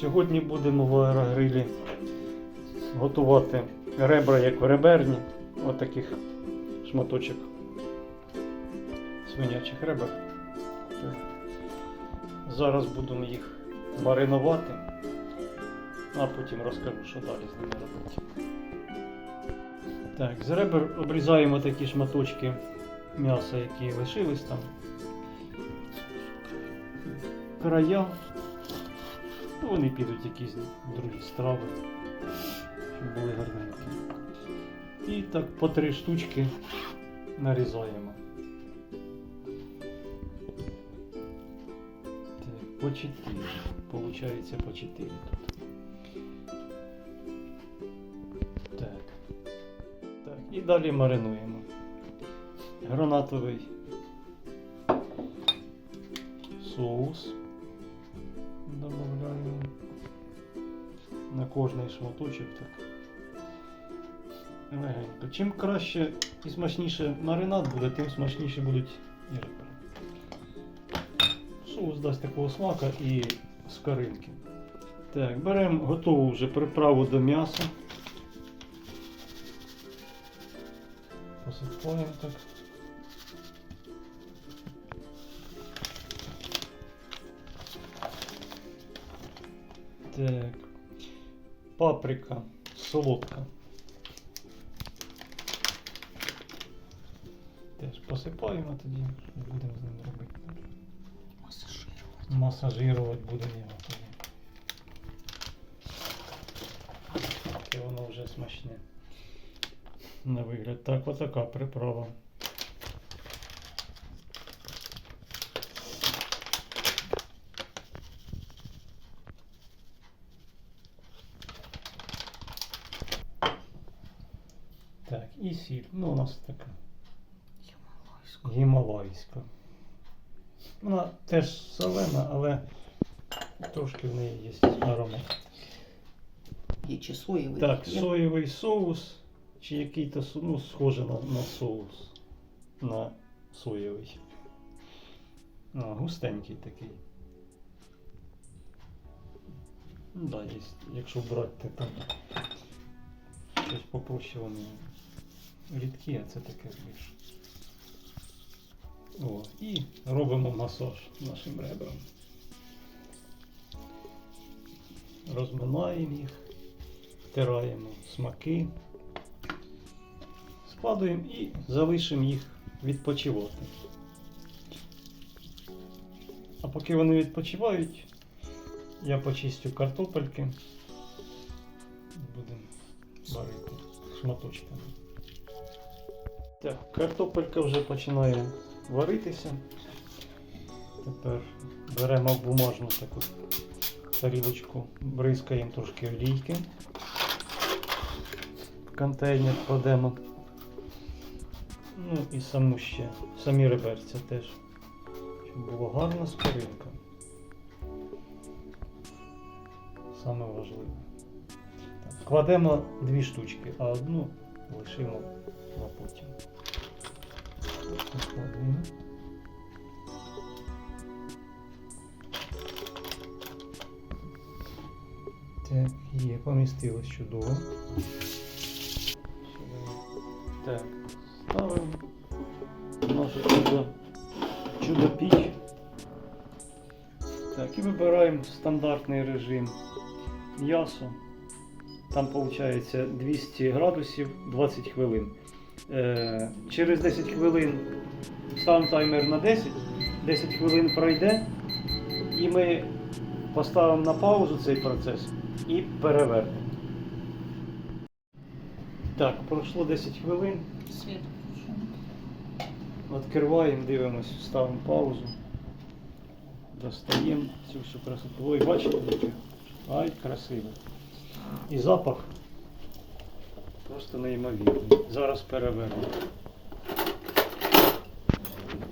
Сьогодні будемо в аерогрилі готувати ребра, як в реберні. Отаких шматочок свинячих ребер. Зараз будемо їх маринувати, а потім розкажу, що далі з ними робити. Так, з ребер обрізаємо такі шматочки м'яса, які лишились там. Края. Вони підуть якісь другі страви, щоб були гарненькі. І так по три штучки нарізаємо. Так, по чотири. Получається по чотири тут. Так. Так, і далі маринуємо. Гранатовий соус додаємо на кожний шматочок так. Легенько. Чим краще і смачніше маринад буде, тим смачніше будуть і. Соус дасть такого смака і скоринки. Так, беремо готову вже приправу до м'яса. Посипаємо так. Так. Паприка солодка. Теж посипаємо тоді, будемо з ним робити. Масажировать. Масажирувати будемо його тоді. Таке воно вже смачне. На вигляд. Так, отака приправа. Так, і сіль. Ну, у нас така Ямалайську. гімалайська. Вона теж солена, але трошки в неї є аромат. Є чи соєвий? Так, є? соєвий соус, чи який-то ну, схоже на, на соус. На соєвий. А, густенький такий. Ну, да, є, якщо брати там щось попроще вони рідкі, а це таке більш. О, і робимо масаж нашим ребрам. Розминаємо їх втираємо смаки, складуємо і залишимо їх відпочивати. А поки вони відпочивають, я почистю картопельки. Будемо варити шматочками. Так, картопелька вже починає варитися. Тепер беремо бумажну таку тарілочку, бризкаємо трошки олійки. В контейнер кладемо. Ну і саму ще, самі реберця теж. Щоб було гарна скоринка. Саме важливе. Кладемо дві штучки, а одну лишимо на потім. Так, є, помістилось чудово. Так, ставимо нашу чудо, чудо піч. Так, і вибираємо стандартний режим м'ясо. Там виходить 200 градусів 20 хвилин. Е, через 10 хвилин ставимо таймер на 10, 10 хвилин пройде, і ми поставимо на паузу цей процес і перевернемо. Так, пройшло 10 хвилин. Світ. Відкриваємо, дивимося, ставимо паузу. Достаємо цю всю красоту. Ой, бачите, яке? Ай, красиво. І запах просто неймовірний. Зараз перевернемо.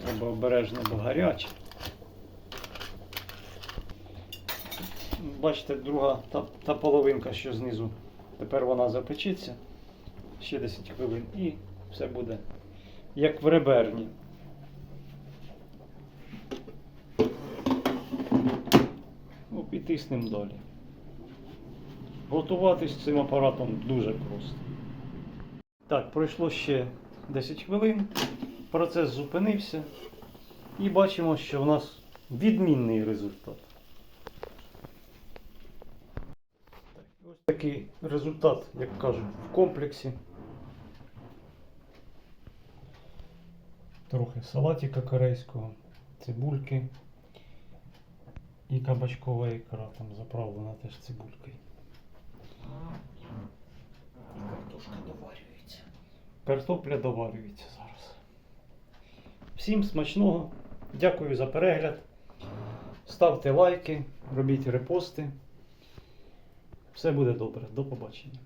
Треба обережно, бо гаряче. Бачите, друга та, та половинка, що знизу. Тепер вона запечеться. Ще 10 хвилин і все буде як в реберні. Ну, і тиснемо далі. Готуватись цим апаратом дуже просто. Так, пройшло ще 10 хвилин. Процес зупинився. І бачимо, що в нас відмінний результат. Ось такий результат, як кажуть, в комплексі. Трохи салатика корейського, цибульки і кабачкова ікра там заправлена теж цибулькою. Картошка доварюється. Картопля доварюється зараз. Всім смачного. Дякую за перегляд. Ставте лайки, робіть репости. Все буде добре. До побачення.